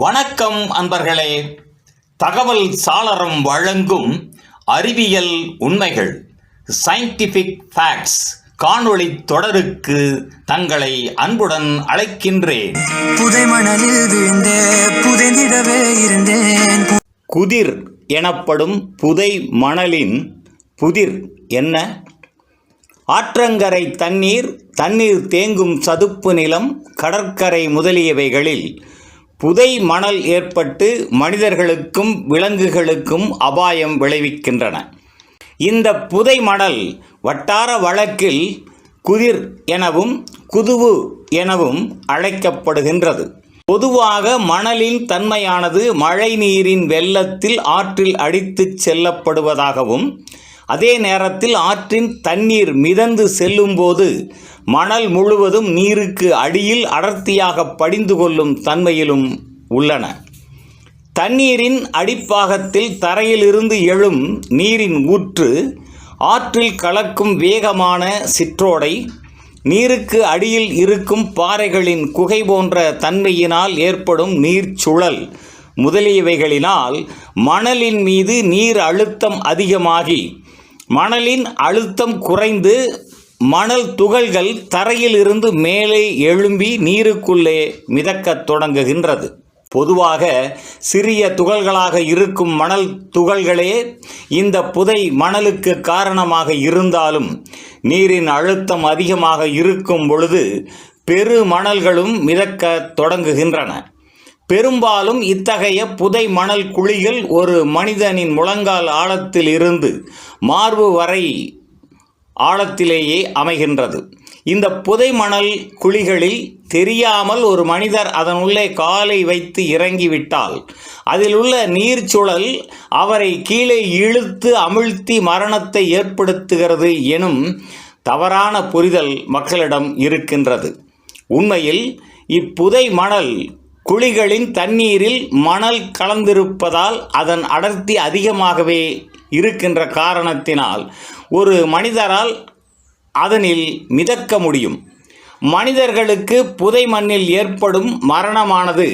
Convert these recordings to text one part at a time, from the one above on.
வணக்கம் அன்பர்களே. தகவல் சாளரம் வழங்கும் அறிவியல் உண்மைகள் சயின்டிஃபிக் ஃபேக்ட்ஸ் காணொளி தொடருக்கு தங்களை அன்புடன் அழைக்கின்றேன். புதை மணலில் விழுந்தே புதைந்திடவே இருந்தேன். குதிர் எனப்படும் புதை மணலின் புதிர் என்ன? ஆற்றங்கரை தண்ணீர் தண்ணீர் தேங்கும் சதுப்பு நிலம் கடற்கரை முதலியவைகளில் புதை மணல் ஏற்பட்டு மனிதர்களுக்கும் விலங்குகளுக்கும் அபாயம் விளைவிக்கின்றன. இந்த புதை மணல் வட்டார வழக்கில் குதிர் எனவும் குதுவு எனவும் அழைக்கப்படுகின்றது. பொதுவாக மணலின் தன்மையானது மழை நீரின் வெள்ளத்தில் ஆற்றில் அடித்துச் செல்லப்படுவதாகவும் அதே நேரத்தில் ஆற்றின் தண்ணீர் மிதந்து செல்லும்போது மணல் முழுவதும் நீருக்கு அடியில் அடர்த்தியாக படிந்து கொள்ளும் தன்மையிலும் உள்ளன. தண்ணீரின் அடிப்பாகத்தில் தரையிலிருந்து எழும் நீரின் ஊற்று ஆற்றில் கலக்கும் வேகமான சிற்றோடை நீருக்கு அடியில் இருக்கும் பாறைகளின் குகை போன்ற தன்மையினால் ஏற்படும் நீர்ச்சுழல் முதலியவைகளினால் மணலின் மீது நீர் அழுத்தம் அதிகமாகி மணலின் அழுத்தம் குறைந்து மணல் துகள்கள் தரையிலிருந்து மேலே எழும்பி நீருக்குள்ளே மிதக்கத் தொடங்குகின்றது. பொதுவாக சிறிய துகள்களாக இருக்கும் மணல் துகள்களே இந்த புதை மணலுக்கு காரணமாக இருந்தாலும் நீரின் அழுத்தம் அதிகமாக இருக்கும் பொழுது பெரு மணல்களும் மிதக்கத் தொடங்குகின்றன. பெரும்பாலும் இத்தகைய புதை மணல் குழிகள் ஒரு மனிதனின் முழங்கால் ஆழத்தில் இருந்து மார்பு வரை ஆழத்திலேயே அமைகின்றது. இந்த புதை மணல் குழிகளில் தெரியாமல் ஒரு மனிதர் அதனுள்ளே காலை வைத்து இறங்கிவிட்டால் அதில் உள்ள நீர்ச்சுழல் அவரை கீழே இழுத்து அமிழ்த்தி மரணத்தை ஏற்படுத்துகிறது எனும் தவறான புரிதல் மக்களிடம் இருக்கின்றது. உண்மையில் இப்புதை மணல் குழிகளின் தண்ணீரில் மணல் கலந்திருப்பதால் அதன் அடர்த்தி அதிகமாகவே இருக்கின்ற காரணத்தினால் ஒரு மனிதரால் அதனில் மிதக்க முடியும். மனிதர்களுக்கு புதை மண்ணில் ஏற்படும் மரணமானது.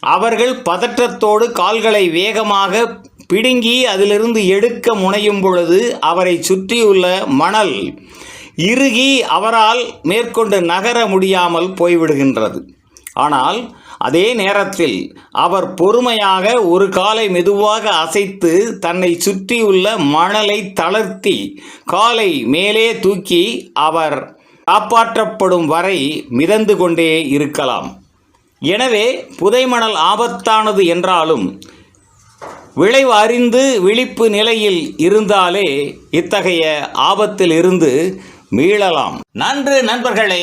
அவர்கள் பதற்றத்தோடு கால்களை வேகமாக பிடுங்கி அதிலிருந்து எடுக்க முனையும் பொழுது அவரை சுற்றியுள்ள மணல் இறுகி அவரால் மேற்கொண்டு நகர முடியாமல் போய்விடுகின்றது. ஆனால் அதே நேரத்தில் அவர் பொறுமையாக ஒரு காலை மெதுவாக அசைத்து தன்னை சுற்றியுள்ள மணலை தளர்த்தி காலை மேலே தூக்கி அவர் காப்பாற்றப்படும் வரை மிதந்து கொண்டே இருக்கலாம். எனவே புதைமணல் ஆபத்தானது என்றாலும் விளைவு அறிந்து விழிப்பு நிலையில் இருந்தாலே இத்தகைய ஆபத்தில் இருந்து மீளலாம். நன்று நண்பர்களே.